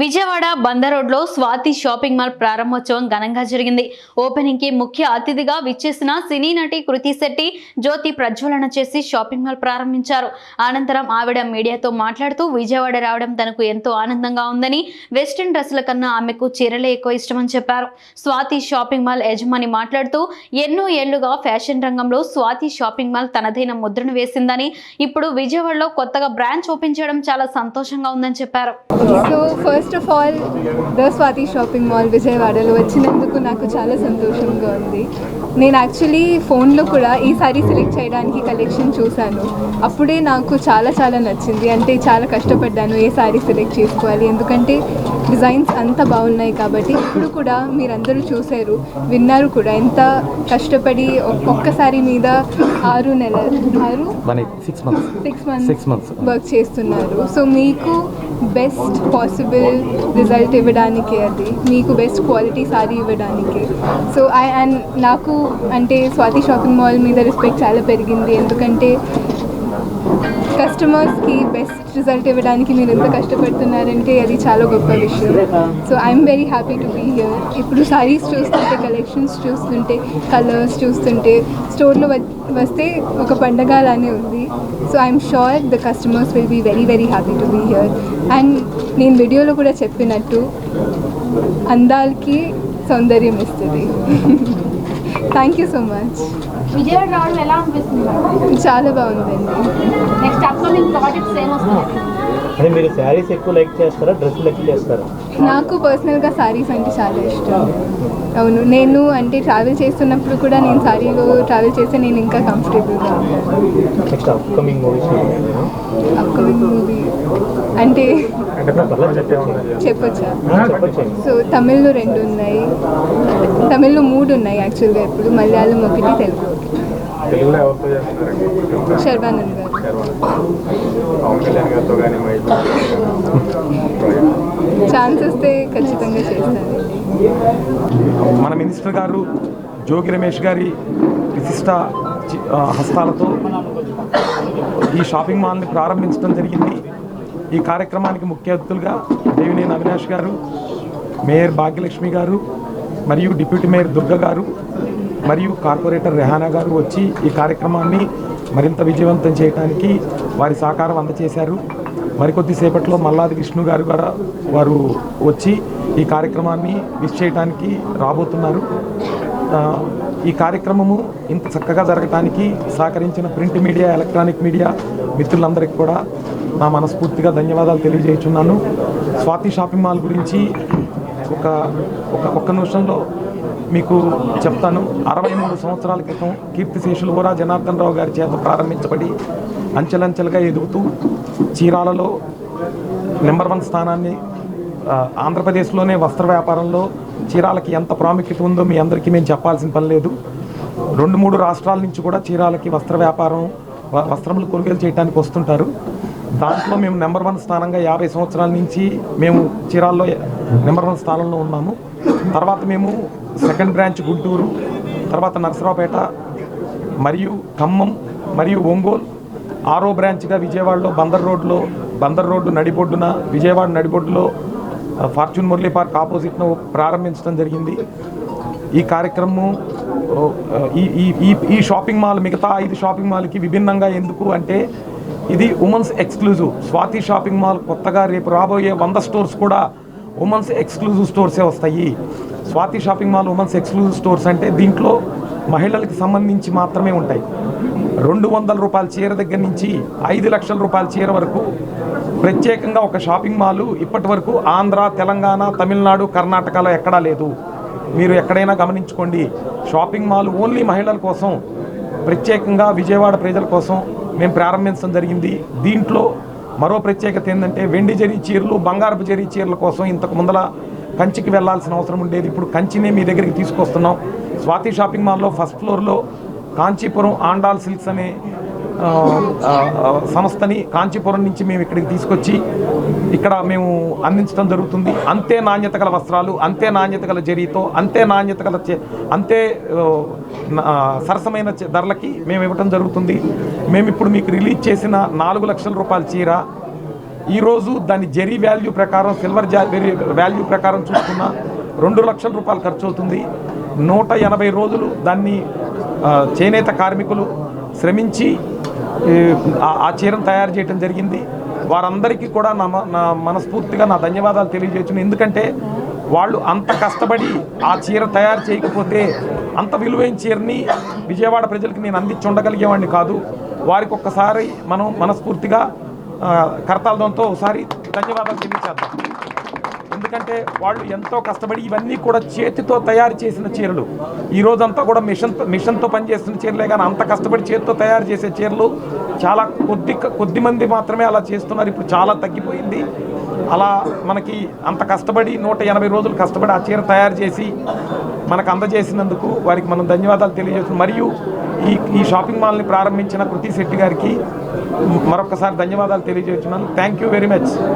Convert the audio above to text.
విజయవాడ బందర్ రోడ్లో Swathi shopping mall ప్రారంభోత్సవం ఘనంగా జరిగింది. ఓపెనింగ్కి ముఖ్య అతిథిగా విచ్చేసిన సినీ నటి కృతి శెట్టి జ్యోతి ప్రజ్వలన చేసి షాపింగ్ మాల్ ప్రారంభించారు. అనంతరం ఆవిడ మీడియాతో మాట్లాడుతూ విజయవాడ రావడం తనకు ఎంతో ఆనందంగా ఉందని వెస్ట్రన్ డ్రెస్సుల కన్నా ఆమెకు చీరలే ఎక్కువ ఇష్టమని చెప్పారు. స్వాతి షాపింగ్ మాల్ యజమాని మాట్లాడుతూ ఎన్నో ఏళ్ళుగా ఫ్యాషన్ రంగంలో స్వాతి షాపింగ్ మాల్ తనదైన ముద్రను వేసిందని ఇప్పుడు విజయవాడలో కొత్తగా బ్రాంచ్ ఓపెన్ చేయడం చాలా సంతోషంగా ఉందని చెప్పారు. First of all the Swathi shopping mall విజయవాడలో వచ్చినందుకు నాకు చాలా సంతోషంగా ఉంది. నేను యాక్చువల్లీ ఫోన్లో కూడా ఈ సారీ సెలెక్ట్ చేయడానికి కలెక్షన్ చూశాను. అప్పుడే నాకు చాలా చాలా నచ్చింది. అంటే చాలా కష్టపడ్డాను ఏ సారీ సెలెక్ట్ చేసుకోవాలి. ఎందుకంటే డిజైన్స్ అంత బాగున్నాయి కాబట్టి ఇప్పుడు కూడా మీరందరూ చూశారు విన్నారు కూడా. ఎంత కష్టపడి ఒక్- ఒక్క సారీ మీద ఆరు నెల ఆరు? Six months six months. Work చేస్తున్నారు. సో మీకు బెస్ట్ పాసిబుల్ రిజల్ట్ ఇవ్వడానికి అది మీకు బెస్ట్ క్వాలిటీ సారీ ఇవ్వడానికి. సో ఐ అండ్ నాకు అంటే స్వాతి షాపింగ్ మాల్ మీద రెస్పెక్ట్ చాలా పెరిగింది. ఎందుకంటే కస్టమర్స్కి బెస్ట్ రిజల్ట్ ఇవ్వడానికి మీరు ఎంత కష్టపడుతున్నారంటే అది చాలా గొప్ప విషయం. So I'm very happy to be here ఇప్పుడు సారీస్ చూస్తుంటే కలెక్షన్స్ చూస్తుంటే కలర్స్ చూస్తుంటే స్టోర్లో వస్తే ఒక పండగ లానే ఉంది. So I'm sure the customers will be very very happy to be here and నేను వీడియోలో కూడా చెప్పినట్టు అందాలకి సౌందర్యం ఇస్తుంది. Thank you so much Vijayawada రావడం ఎలా అనిపిస్తుంది? చాలా బాగుందండి నెక్స్ట్ అప్కమింగ్ ప్రాజెక్ట్స్ ఏమొస్తాయి మీరు శారీస్ ఎక్కువ లైక్ చేస్తారా? డ్రెస్సులు ఎక్కువ చేస్తారా? నాకు పర్సనల్గా సారీస్ అంటే చాలా ఇష్టం. అవును నేను అంటే ట్రావెల్ చేస్తున్నప్పుడు కూడా నేను సారీలో ట్రావెల్ చేస్తే నేను ఇంకా కంఫర్టబుల్గా next upcoming movies upcoming movie అంటే చెప్పొచ్చా. సో తమిళ్ళో రెండు ఉన్నాయి. తమిళ్ళో మూడు ఉన్నాయి యాక్చువల్గా ఇప్పుడు. మలయాళం ఒకటి తెలుగు శర్వానంద్ గారు. ఛాన్స్ వస్తే ఖచ్చితంగా చేస్తానండి మన మినిస్టర్ గారు జోగి రమేష్ గారి విశిష్ట హస్తాలతో ఈ షాపింగ్ మాల్ని ప్రారంభించడం జరిగింది. ఈ కార్యక్రమానికి ముఖ్య అతిథులుగా దేవినేని అవినాష్ గారు మేయర్ భాగ్యలక్ష్మి గారు మరియు డిప్యూటీ మేయర్ దుర్గ గారు మరియు కార్పొరేటర్ రెహానా గారు వచ్చి ఈ కార్యక్రమాన్ని మరింత విజయవంతం చేయడానికి వారి సహకారం అందజేశారు మరికొద్ది సేపట్లో మల్లాది విష్ణు గారు కూడా వారు వచ్చి ఈ కార్యక్రమాన్ని విష్ చేయడానికి రాబోతున్నారు. ఈ కార్యక్రమము ఇంత చక్కగా జరగటానికి సహకరించిన ప్రింట్ మీడియా ఎలక్ట్రానిక్ మీడియా మిత్రులందరికీ కూడా నా మనస్ఫూర్తిగా ధన్యవాదాలు తెలియజేస్తున్నాను స్వాతి షాపింగ్ మాల్ గురించి ఒక ఒక ఒక్క నిమిషంలో మీకు చెప్తాను. అరవై మూడు సంవత్సరాల క్రితం కీర్తిశేషులు కూడా జనార్దన్ రావు గారి చేత ప్రారంభించబడి అంచెలంచెలుగా ఎదుగుతూ చీరాలలో నెంబర్ వన్ స్థానాన్ని ఆంధ్రప్రదేశ్లోనే వస్త్ర వ్యాపారంలో చీరాలకి ఎంత ప్రాముఖ్యత ఉందో మీ అందరికీ మేము చెప్పాల్సిన పని లేదు. రెండు మూడు రాష్ట్రాల నుంచి కూడా చీరాలకి వస్త్ర వ్యాపారం వస్త్రములు కొనుగోలు చేయడానికి వస్తుంటారు. దాంట్లో మేము నెంబర్ వన్ స్థానంగా యాభై సంవత్సరాల నుంచి మేము చీరాల్లో నెంబర్ వన్ స్థానంలో ఉన్నాము. తర్వాత మేము సెకండ్ బ్రాంచ్ గుంటూరు తర్వాత నరసరావుపేట మరియు ఖమ్మం మరియు ఒంగోలు ఆరో బ్రాంచ్గా విజయవాడలో బందర్ రోడ్లో బందర్ రోడ్డు నడిబొడ్డున విజయవాడ నడిబొడ్డులో ఫార్చ్యూన్ మురళీ పార్క్ ఆపోజిట్ను ప్రారంభించడం జరిగింది. ఈ కార్యక్రమం ఈ ఈ ఈ షాపింగ్ మాల్ మిగతా ఐదు షాపింగ్ మాల్కి విభిన్నంగా ఎందుకు అంటే ఇది women's exclusive. Swathi shopping mall కొత్తగా రేపు రాబోయే వంద స్టోర్స్ కూడా ఉమెన్స్ ఎక్స్క్లూజివ్ స్టోర్సే వస్తాయి. Swathi shopping mall women's exclusive stores అంటే దీంట్లో మహిళలకు సంబంధించి మాత్రమే ఉంటాయి. రెండు వందల రూపాయల చీర దగ్గర నుంచి ఐదు లక్షల రూపాయల చీర వరకు ప్రత్యేకంగా ఒక షాపింగ్ మాల్ ఇప్పటి వరకు ఆంధ్ర తెలంగాణ తమిళనాడు కర్ణాటకలో ఎక్కడా లేదు. మీరు ఎక్కడైనా గమనించుకోండి. షాపింగ్ మాల్ ఓన్లీ మహిళల కోసం ప్రత్యేకంగా విజయవాడ ప్రజల కోసం మేము ప్రారంభించడం జరిగింది. దీంట్లో మరో ప్రత్యేకత ఏంటంటే వెండి జరీ చీరలు బంగారపు జరీ చీరల కోసం ఇంతకు ముందల కంచికి వెళ్ళాల్సిన అవసరం ఉండేది. ఇప్పుడు కంచినే మీ దగ్గరికి తీసుకొస్తున్నాం. స్వాతి షాపింగ్ మాల్లో ఫస్ట్ ఫ్లోర్లో కాంచీపురం ఆండాల్ సిల్క్స్ అనే సంస్థని కాంచీపురం నుంచి మేము ఇక్కడికి తీసుకొచ్చి ఇక్కడ మేము అందించడం జరుగుతుంది. అంతే నాణ్యత గల వస్త్రాలు అంతే నాణ్యత గల జరీతో అంతే నాణ్యత గల చే- అంతే నా- సరసమైన ధరలకి మేము ఇవ్వటం జరుగుతుంది. మేము ఇప్పుడు మీకు రిలీజ్ చేసిన నాలుగు లక్షల రూపాయల చీర ఈరోజు దాని జెరీ వాల్యూ ప్రకారం సిల్వర్ జా వాల్యూ ప్రకారం చూసుకున్న రెండు లక్షల రూపాయలు ఖర్చు అవుతుంది. నూట ఎనభై రోజులు దాన్ని చేనేత కార్మికులు శ్రమించి ఆ- చీరను తయారు చేయడం జరిగింది. వారందరికీ కూడా నా నా మనస్ఫూర్తిగా నా ధన్యవాదాలు తెలియజేయచ్చు ఎందుకంటే వాళ్ళు అంత కష్టపడి ఆ చీర తయారు చేయకపోతే అంత విలువైన చీరని విజయవాడ ప్రజలకు నేను అందించి ఉండగలిగేవాడిని కాదు. వారికి ఒక్కసారి మనం మనస్ఫూర్తిగా ఆ, కర్తాలదంతో ఒకసారి ధన్యవాదాలు తెలియచేద్దాం. ఎందుకంటే వాళ్ళు ఎంతో కష్టపడి ఇవన్నీ కూడా చేతితో తయారు చేసిన చీరలు. ఈ రోజంతా కూడా మిషన్ మిషన్తో పనిచేస్తున్న చీరలే కానీ అంత కష్టపడి చేతితో తయారు చేసే చీరలు చాలా కొద్ది కొద్ది మంది మాత్రమే అలా చేస్తున్నారు. ఇప్పుడు చాలా తగ్గిపోయింది. అలా మనకి అంత కష్టపడి నూట ఎనభై రోజులు కష్టపడి ఆ చీర తయారు చేసి మనకు అందజేసినందుకు వారికి మనం ధన్యవాదాలు తెలియజేస్తున్నాం. మరియు ఈ ఈ షాపింగ్ మాల్ని ప్రారంభించిన కృతి శెట్టి గారికి మరొకసారి ధన్యవాదాలు తెలియజేస్తున్నాను. Thank you very much